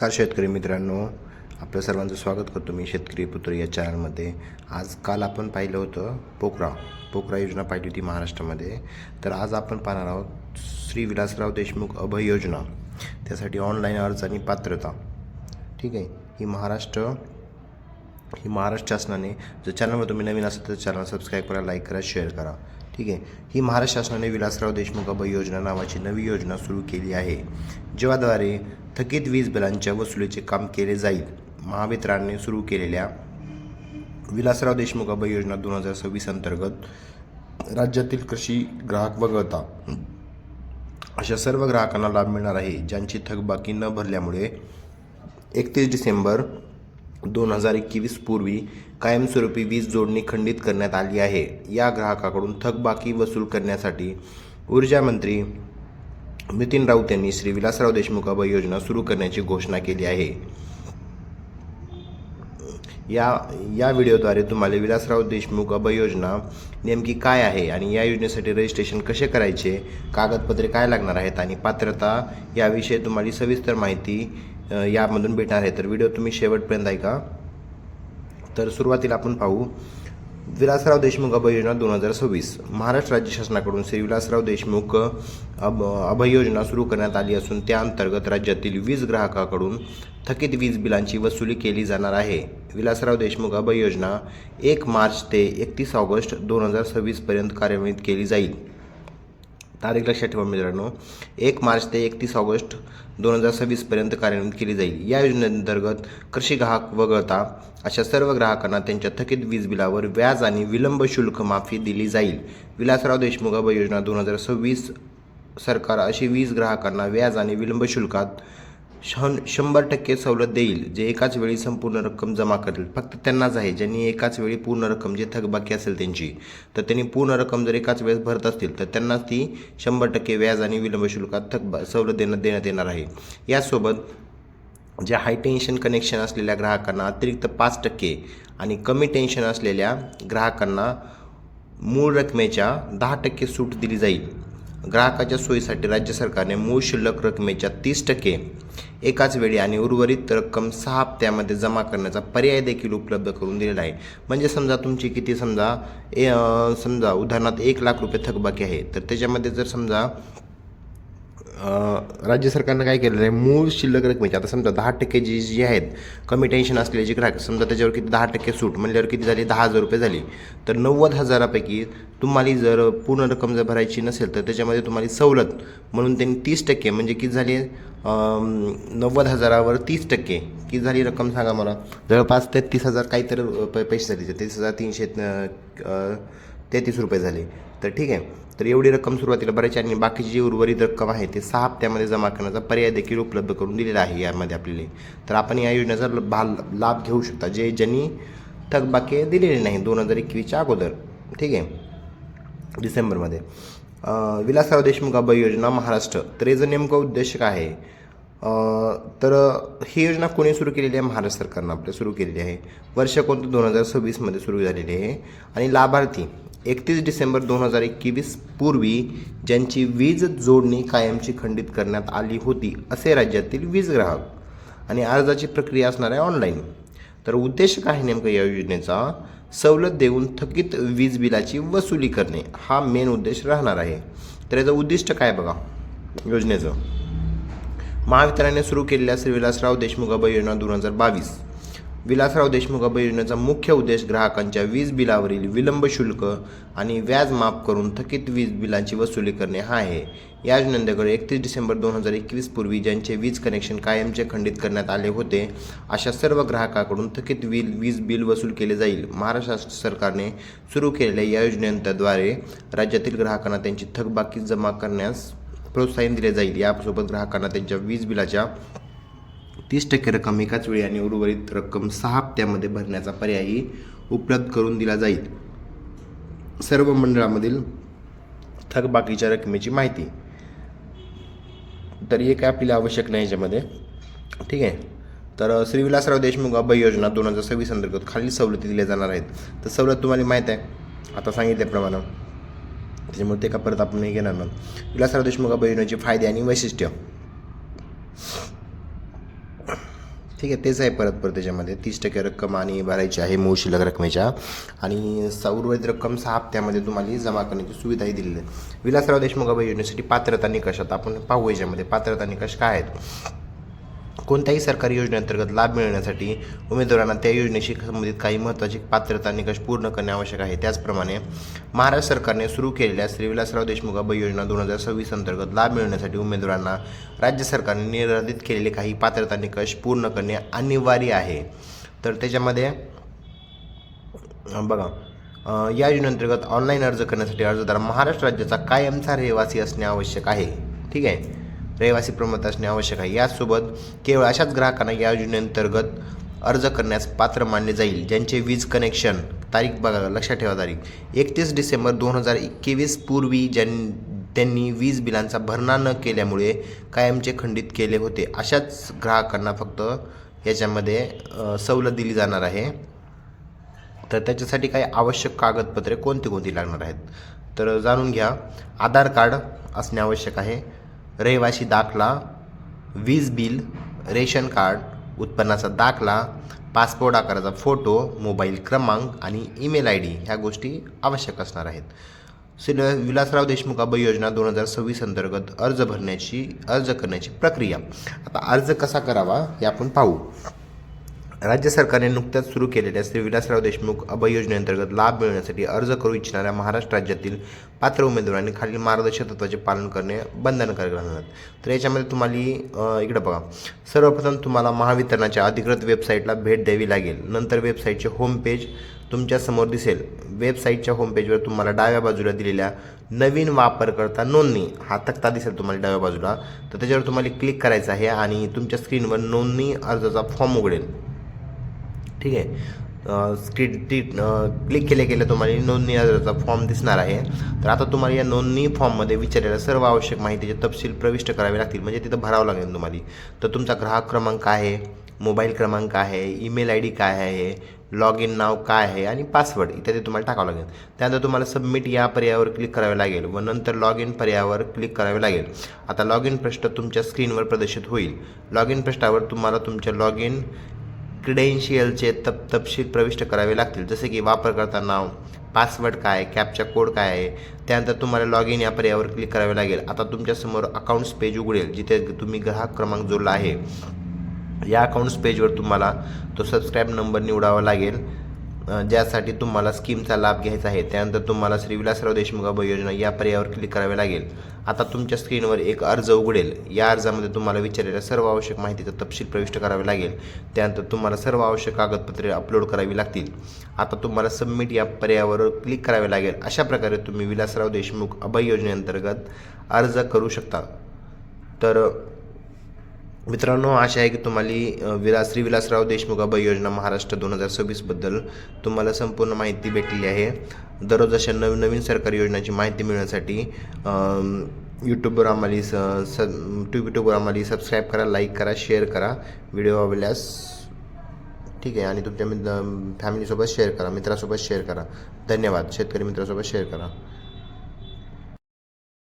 नमस्कार शेतकरी मित्रांनो आपलं सर्वांचं स्वागत करतो मी शेतकरी पुत्र या चॅनलमध्ये. आज काल आपण पाहिलं होतं पोकरा पोकरा योजना पाहिली होती महाराष्ट्रामध्ये. तर आज आपण पाहणार आहोत श्री विलासराव देशमुख अभय योजना. त्यासाठी ऑनलाईन अर्ज आणि पात्रता. ठीक आहे? ही महाराष्ट्र ही महाराष्ट्र शासनाने जर चॅनलवर तुम्ही नवीन असाल तर चॅनल सबस्क्राईब करा लाईक करा शेअर करा. ठीक आहे? ही महाराष्ट्र शासनाने विलासराव देशमुख अभय योजना नावाची नवी योजना सुरू केली आहे. जेव्हाद्वारे थकीत वीज बिलांच्या वसुलीचे काम केले जाईल. महावितरणने सुरू केलेल्या विलासराव देशमुख अभय योजना दोन हजार सव्वीस अंतर्गत राज्यातील कृषी ग्राहक वगळता. अशा सर्व ग्राहकांना लाभ मिळणार आहे ज्यांची थकबाकी न भरल्यामुळे एकतीस डिसेंबर दोन हजार एकवीस पूर्वी कायमस्वरूपी वीज जोडणी खंडित करण्यात आली आहे. या ग्राहकाकडून थकबाकी वसूल करण्यासाठी ऊर्जा मंत्री नितीन राऊत यांनी श्री विलासराव देशमुख अभय योजना सुरू करण्याची घोषणा केली आहे. या या व्हिडिओद्वारे तुम्हाला विलासराव देशमुख अभय योजना नेमकी काय आहे आणि या योजनेसाठी रजिस्ट्रेशन कसे करायचे कागदपत्रे काय लागणार आहेत आणि पात्रता याविषयी तुम्हाला सविस्तर माहिती यामधून भेटणार आहे. तर व्हिडिओ तुम्ही शेवटपर्यंत ऐका. तर सुरुवातीला आपण पाहू. विलासराव देशमुख अभय योजना दोन हजार सव्वीस. महाराष्ट्र राज्य शासनाकडून श्री विलासराव देशमुख अब अभय योजना सुरू करण्यात आली असून त्याअंतर्गत राज्यातील वीज ग्राहकाकडून थकीत वीज बिलांची वसुली केली जाणार आहे. विलासराव देशमुख अभय योजना एक मार्च ते एकतीस ऑगस्ट दोन हजार सव्वीसपर्यंत कार्यान्वित केली जाईल. तारीख लक्षात ठेवा मित्रांनो. एक मार्च ते एकतीस ऑगस्ट दोन हजार सव्वीसपर्यंत कार्यान्वित केली जाईल. या योजनेअंतर्गत कृषी ग्राहक वगळता अशा सर्व ग्राहकांना त्यांच्या थकीत वीज बिलावर व्याज आणि विलंब शुल्क माफी दिली जाईल. विलासराव देशमुख अभय योजना दोन हजार सव्वीस सरकार अशी वीज ग्राहकांना व्याज आणि विलंब शुल्कात शन शंभर टक्के सवलत देईल जे एकाच वेळी संपूर्ण रक्कम जमा करेल. फक्त त्यांनाच आहे ज्यांनी एकाच वेळी पूर्ण रक्कम जे थकबाकी असेल त्यांची तर त्यांनी पूर्ण रक्कम जर एकाच वेळेस भरत असतील तर त्यांनाच ती शंभर टक्के व्याज आणि विलंब शुल्कात थकबा सवलत देण्यात देण्यात येणार आहे. यासोबत ज्या हाय टेन्शन कनेक्शन असलेल्या ग्राहकांना अतिरिक्त पाच टक्के आणि कमी टेन्शन असलेल्या ग्राहकांना मूळ रकमेच्या दहा टक्के सूट दिली जाईल. ग्राहकाच्या सोयीसाठी राज्य सरकारने मूळ शिल्लक रकमेच्या तीस टक्के एकाच वेळी आणि उर्वरित रक्कम सहा हप्त्यामध्ये जमा करण्याचा पर्याय देखील उपलब्ध करून दिलेला आहे. म्हणजे समजा तुमची किती समजा ए समजा उदाहरणार्थ एक लाख रुपये थकबाकी आहे तर त्याच्यामध्ये जर समजा राज्य सरकारनं काय केलेलं आहे? मूळ शिल्लक रकमेची आता समजा दहा टक्के जी जी आहेत कमी टेन्शन असलेले जे ग्राहक समजा त्याच्यावर किती दहा टक्के सूट म्हणल्यावर किती झाली? दहा हजार रुपये झाली. तर नव्वद हजारापैकी तुम्हाला जर पूर्ण रक्कम जर भरायची नसेल तर त्याच्यामध्ये तुम्हाला सवलत म्हणून त्यांनी तीस टक्के म्हणजे किती झाली? नव्वद हजारावर तीस टक्के. किती झाली रक्कम सांगा मला? जवळपास तेहतीस हजार काहीतरी पैसे झाले. तेहतीस हजार तीनशे तेहतीस रुपये झाले. तर ठीक आहे. तर एवढी रक्कम सुरुवातीला भरायची आणि बाकीची जी उर्वरित रक्कम आहे ते सहा हप्त्यामध्ये जमा करण्याचा पर्याय देखील उपलब्ध करून दिलेला आहे यामध्ये आपल्याला. तर आपण या योजनेचा भा लाभ घेऊ शकता. जे ज्यांनी थकबाकी दिलेले नाही दोन हजार एकवीसच्या अगोदर. ठीक आहे. डिसेंबरमध्ये. विलासराव देशमुख अभय योजना महाराष्ट्र. तर याचं नेमकं उद्देश काय आहे तर ही योजना कोणी सुरू केलेली आहे? महाराष्ट्र सरकारनं आपल्या सुरू केलेली आहे. वर्ष कोणतं? दोन हजार सव्वीसमध्ये सुरू झालेली आहे. आणि लाभार्थी एकतीस डिसेंबर दोन हजार एकवीस पूर्वी ज्यांची वीज जोडणी कायमची खंडित करण्यात आली होती असे राज्यातील वीज ग्राहक आणि अर्जाची प्रक्रिया असणार आहे ऑनलाईन तर उद्देश काय नेमकं या योजनेचा? सवलत देऊन थकीत वीज बिलाची वसुली करणे हा मेन उद्देश राहणार आहे. तर याचं उद्दिष्ट काय बघा योजनेचं. महावितरणाने सुरू केलेल्या श्री विलासराव देशमुख अभय योजना दोन हजार बावीस. विलासराव देशमुख अभय योजनेचा मुख्य उद्देश ग्राहकांच्या वीज बिलावरील विलंब शुल्क आणि व्याज माफ करून थकीत वीज बिलांची वसुली करणे हा आहे. या योजनेअंतर्गत एकतीस डिसेंबर दोन हजार एकवीस पूर्वी ज्यांचे वीज कनेक्शन कायमचे खंडित करण्यात आले होते अशा सर्व ग्राहकाकडून थकीत वीज वीज बिल वसूल केले जाईल. महाराष्ट्र सरकारने सुरू केलेल्या या योजनेद्वारे राज्यातील ग्राहकांना त्यांची थकबाकी जमा करण्यास प्रोत्साहन दिले जाईल. यासोबत ग्राहकांना त्यांच्या वीज बिलाच्या तीस टक्के रक्कम एकाच वेळी आणि उर्वरित रक्कम सहा हप्त्यामध्ये भरण्याचा पर्यायही उपलब्ध करून दिला जाईल. सर्व मंडळामधील थकबाकीच्या रकमेची माहिती. तर हे काय आपल्याला आवश्यक नाही याच्यामध्ये. ठीक आहे? तर श्री विलासराव देशमुख अभय योजना दोन हजार सव्वीस अंतर्गत खालील सवलती दिल्या जाणार आहेत. तर सवलत तुम्हाला माहीत आहे. आता सांगितल्याप्रमाणे. त्याच्यामुळे ते का परत आपण नाही घेणार ना. विलासराव देशमुख अभय योजनेचे फायदे आणि वैशिष्ट्य. ठीक आहे तेच आहे परत परत त्याच्यामध्ये. तीस टक्के रक्कम आणि भरायची आहे मूळ शिल्लक रकमेच्या. आणि स- उर्वरित रक्कम सहा हप्त्यामध्ये तुम्हाला जमा करण्याची सुविधाही दिलेली आहे. विलासराव देशमुख अभय योजनेसाठी पात्रता निकषात आपण पाहू याच्यामध्ये पात्रता निकष काय आहेत. कोणत्याही सरकारी योजनेअंतर्गत लाभ मिळण्यासाठी उमेदवारांना त्या योजनेशी संबंधित काही महत्त्वाची पात्रता निकष पूर्ण करणे आवश्यक आहे. त्याचप्रमाणे महाराष्ट्र सरकारने सुरू केलेल्या श्री विलासराव देशमुख अभय योजना दोन हजार सव्वीस अंतर्गत लाभ मिळण्यासाठी उमेदवारांना राज्य सरकारने निर्धारित केलेले काही पात्रता निकष पूर्ण करणे अनिवार्य आहे. तर त्याच्यामध्ये बघा या योजनेअंतर्गत ऑनलाईन अर्ज करण्यासाठी अर्जदार महाराष्ट्र राज्याचा कायमचा रहिवासी असणे आवश्यक आहे. ठीक आहे? रहिवासी प्रमाण असणे आवश्यक आहे. यासोबत केवळ अशाच ग्राहकांना या योजनेअंतर्गत अर्ज करण्यास पात्र मानले जाईल ज्यांचे वीज कनेक्शन तारीख बघा लक्षात ठेवा तारीख. एकतीस डिसेंबर दोन हजार एकवीस पूर्वी ज्यां त्यांनी वीज बिलांचा भरणा न केल्यामुळे कायमचे खंडित केले होते. अशाच ग्राहकांना फक्त याच्यामध्ये सवलत दिली जाणार आहे. तर त्याच्यासाठी काही आवश्यक कागदपत्रे कोणती कोणती लागणार आहेत? तर जाणून घ्या. आधार कार्ड असणे आवश्यक आहे. रहिवासी दाखला वीज बिल रेशन कार्ड उत्पन्नाचा दाखला पासपोर्ट आकाराचा फोटो मोबाईल क्रमांक आणि ईमेल आय डी ह्या गोष्टी आवश्यक असणार आहेत. श्री विलासराव देशमुख अभय योजना दोन हजार सव्वीस अंतर्गत अर्ज भरण्याची अर्ज करण्याची प्रक्रिया. आता अर्ज कसा करावा हे आपण पाहू. राज्य सरकारने नुकत्याच सुरू केलेल्या श्री विलासराव देशमुख अभय योजनेअंतर्गत लाभ मिळवण्यासाठी अर्ज करू इच्छिणाऱ्या महाराष्ट्र राज्यातील पात्र उमेदवारांनी खालील मार्गदर्शक तत्वाचे पालन करणे बंधनकारक राहणार तर याच्यामध्ये तुम्हाला इकडं बघा. सर्वप्रथम तुम्हाला महावितरणाच्या अधिकृत वेबसाईटला भेट द्यावी लागेल. नंतर वेबसाईटचे होम पेज तुमच्यासमोर दिसेल. वेबसाईटच्या होम पेजवर तुम्हाला डाव्या बाजूला दिलेल्या नवीन वापरकर्ता नोंदणी हा तक्ता दिसेल तुम्हाला डाव्या बाजूला. तर त्याच्यावर तुम्हाला क्लिक करायचं आहे आणि तुमच्या स्क्रीनवर नोंदणी अर्जाचा फॉर्म उघडेल. ठीक आहे. स्क्रीन टी क्लिक केले गेलं तुम्हाला नोंदणी अर्जाचा फॉर्म दिसणार आहे. तर आता तुम्हाला या नोंदणी फॉर्ममध्ये विचारलेल्या सर्व आवश्यक माहितीचे तपशील प्रविष्ट करावे लागतील. म्हणजे तिथं भरावं लागेल तुम्हाला. तर तुमचा ग्राहक क्रमांक काय आहे मोबाईल क्रमांक आहे ईमेल आय डी काय आहे लॉग इन नाव काय आहे आणि पासवर्ड इत्यादी तुम्हाला टाकावं लागेल. त्यानंतर तुम्हाला सबमिट या पर्यायावर क्लिक करावे लागेल व नंतर लॉग इन पर्यायावर क्लिक करावे लागेल. आता लॉग इन पृष्ठ तुमच्या स्क्रीनवर प्रदर्शित होईल. लॉग इन पृष्ठावर तुम्हाला तुमच्या लॉग इन क्रिडेन्शियलचे तप तपशील प्रविष्ट करावे लागतील. जसे की वापरकर्ता नाव पासवर्ड काय कॅपचा कोड काय आहे त्यानंतर तुम्हाला लॉग इन या पर्यायावर क्लिक करावे लागेल. आता तुमच्यासमोर अकाउंट्स पेज उघडेल जिथे तुम्ही ग्राहक क्रमांक जोडला आहे. या अकाउंट्स पेजवर तुम्हाला तो सबस्क्राईब नंबर निवडावा लागेल. ज्यासाठी तुम्हाला स्कीमचा लाभ घ्यायचा आहे त्यानंतर तुम्हाला श्री विलासराव देशमुख अभय योजना या पर्यायावर क्लिक करावे लागेल. आता तुमच्या स्क्रीनवर एक अर्ज उघडेल. या अर्जामध्ये तुम्हाला विचारलेल्या सर्व आवश्यक माहितीचा तपशील प्रविष्ट करावे लागेल. त्यानंतर तुम्हाला सर्व आवश्यक कागदपत्रे अपलोड करावी लागतील. आता तुम्हाला सबमिट या पर्यायावर क्लिक करावे लागेल. अशा प्रकारे तुम्ही विलासराव देशमुख अभय योजनेअंतर्गत अर्ज करू शकता. तर मित्रांनो आशा आहे की तुम्हाला विलास श्री विलासराव देशमुख अभय योजना महाराष्ट्र दोन हजार सव्वीसबद्दल तुम्हाला संपूर्ण माहिती भेटलेली आहे. दररोज अशा नवीन नवीन सरकारी योजनांची माहिती मिळण्यासाठी यूट्यूबवर आम्हाला स स यूट्यूबवर आम्हाला सबस्क्राईब करा लाईक करा शेअर करा. व्हिडिओ आवडल्यास ठीक आहे. आणि तुमच्या मित्र फॅमिलीसोबत शेअर करा मित्रासोबत शेअर करा. धन्यवाद. शेतकरी मित्रासोबत शेअर करा.